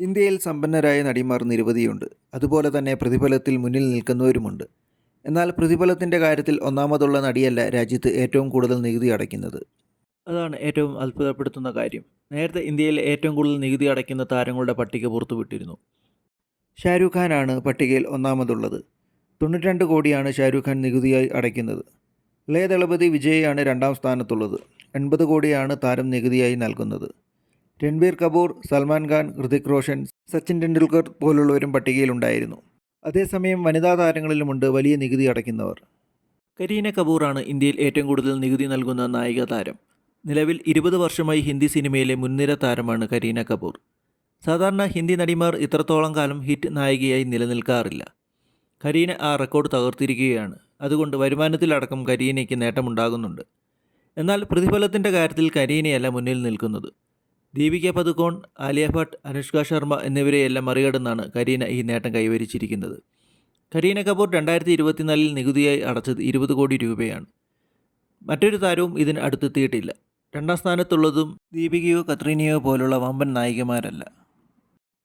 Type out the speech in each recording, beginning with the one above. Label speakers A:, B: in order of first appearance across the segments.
A: ഇന്ത്യയിൽ സമ്പന്നരായ നടിമാർ നിരവധിയുണ്ട്. അതുപോലെ തന്നെ പ്രതിഫലത്തിൽ മുന്നിൽ നിൽക്കുന്നവരുമുണ്ട്. എന്നാൽ പ്രതിഫലത്തിന്റെ കാര്യത്തിൽ ഒന്നാമതുള്ള നടിയല്ല രാജ്യത്ത് ഏറ്റവും കൂടുതൽ നികുതി അടയ്ക്കുന്നത്. അതാണ് ഏറ്റവും അത്ഭുതപ്പെടുത്തുന്ന കാര്യം. നേരത്തെ ഇന്ത്യയിൽ ഏറ്റവും കൂടുതൽ നികുതി അടയ്ക്കുന്ന താരങ്ങളുടെ പട്ടിക പുറത്തുവിട്ടിരുന്നു. ഷാരൂഖ് ഖാനാണ് പട്ടികയിൽ ഒന്നാമതുള്ളത്. തൊണ്ണൂറ്റിരണ്ട് കോടിയാണ് ഷാരൂഖ് ഖാൻ നികുതിയായി അടയ്ക്കുന്നത്. ലേ ദളപതി വിജയയാണ് രണ്ടാം സ്ഥാനത്തുള്ളത്. എൺപത് കോടിയാണ് താരം നികുതിയായി നൽകുന്നത്. രൺബീർ കപൂർ സൽമാൻ ഖാൻ ഹൃതിക് റോഷൻ സച്ചിൻ ടെണ്ടുൽക്കർ പോലുള്ളവരും പട്ടികയിലുണ്ടായിരുന്നു. അതേസമയം വനിതാ താരങ്ങളിലുമുണ്ട് വലിയ നികുതി അടയ്ക്കുന്നവർ. കരീന കപൂറാണ് ഇന്ത്യയിൽ ഏറ്റവും കൂടുതൽ നികുതി നൽകുന്ന നായിക താരം. നിലവിൽ ഇരുപത് വർഷമായി ഹിന്ദി സിനിമയിലെ മുൻനിര താരമാണ് കരീന കപൂർ. സാധാരണ ഹിന്ദി നടിമാർ ഇത്രത്തോളം കാലം ഹിറ്റ് നായികയായി നിലനിൽക്കാറില്ല. കരീന ആ റെക്കോർഡ് തകർത്തിരിക്കുകയാണ്. അതുകൊണ്ട് വരുമാനത്തിലടക്കം കരീനയ്ക്ക് നേട്ടമുണ്ടാകുന്നുണ്ട്. എന്നാൽ പ്രതിഫലത്തിന്റെ കാര്യത്തിൽ കരീനയല്ല മുന്നിൽ നിൽക്കുന്നത്. ദീപിക പതുക്കോൺ ആലിയ ഭട്ട് അനുഷ്ക ശർമ്മ എന്നിവരെയെല്ലാം മറികടന്നാണ് കരീന ഈ നേട്ടം കൈവരിച്ചിരിക്കുന്നത്. കരീന കപൂർ രണ്ടായിരത്തി ഇരുപത്തിനാലിൽ നികുതിയായി അടച്ചത് ഇരുപത് കോടി രൂപയാണ്. മറ്റൊരു താരവും ഇതിന് അടുത്തെത്തിയിട്ടില്ല. രണ്ടാം സ്ഥാനത്തുള്ളതും ദീപികയോ കത്രീനയോ പോലുള്ള വമ്പൻ നായികമാരല്ല.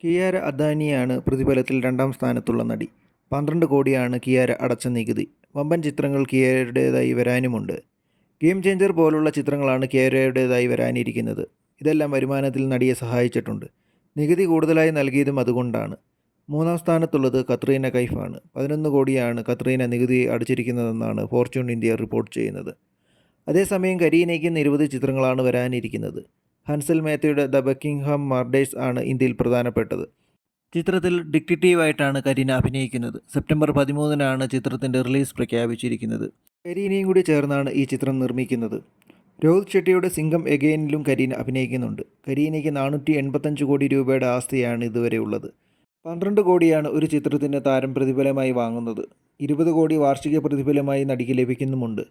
A: കിയാര അദാനിയാണ് പ്രതിഫലത്തിൽ രണ്ടാം സ്ഥാനത്തുള്ള നടി. പന്ത്രണ്ട് കോടിയാണ് കിയാര അടച്ച നികുതി. വമ്പൻ ചിത്രങ്ങൾ കിയാരയുടേതായി വരാനുമുണ്ട്. ഗെയിം ചേഞ്ചർ പോലുള്ള ചിത്രങ്ങളാണ് കിയാരയുടേതായി വരാനിരിക്കുന്നത്. ഇതെല്ലാം വരുമാനത്തിൽ നടിയെ സഹായിച്ചിട്ടുണ്ട്. നികുതി കൂടുതലായി നൽകിയതും അതുകൊണ്ടാണ്. മൂന്നാം സ്ഥാനത്തുള്ളത് കത്രീന കൈഫാണ്. പതിനൊന്ന് കോടിയാണ് കത്രീന നികുതി അടിച്ചിരിക്കുന്നതെന്നാണ് ഫോർച്യൂൺ ഇന്ത്യ റിപ്പോർട്ട് ചെയ്യുന്നത്. അതേസമയം കരീനയ്ക്ക് നിരവധി ചിത്രങ്ങളാണ് വരാനിരിക്കുന്നത്. ഹൻസൽ മേത്തയുടെ ദ ബക്കിംഗ്ഹാം മാർഡേഴ്സ് ആണ് ഇന്ത്യയിൽ പ്രധാനപ്പെട്ടത്. ചിത്രത്തിൽ ഡിക്റ്റേറ്റീവായിട്ടാണ് കരീന അഭിനയിക്കുന്നത്. സെപ്റ്റംബർ പതിമൂന്നിനാണ് ചിത്രത്തിന്റെ റിലീസ് പ്രഖ്യാപിച്ചിരിക്കുന്നത്. കരീനയും കൂടി ചേർന്നാണ് ഈ ചിത്രം നിർമ്മിക്കുന്നത്. രോഹിത് ഷെട്ടിയുടെ സിംഗം എഗെയിനിലും കരീന അഭിനയിക്കുന്നുണ്ട്. കരീനയ്ക്ക് നാനൂറ്റി എൺപത്തഞ്ച് കോടി രൂപയുടെ ആസ്തിയാണ് ഇതുവരെ ഉള്ളത്. പന്ത്രണ്ട് കോടിയാണ് ഒരു ചിത്രത്തിന് താരം പ്രതിഫലമായി വാങ്ങുന്നത്. ഇരുപത് കോടി വാർഷിക പ്രതിഫലമായി നടിക്ക് ലഭിക്കുന്നുമുണ്ട്.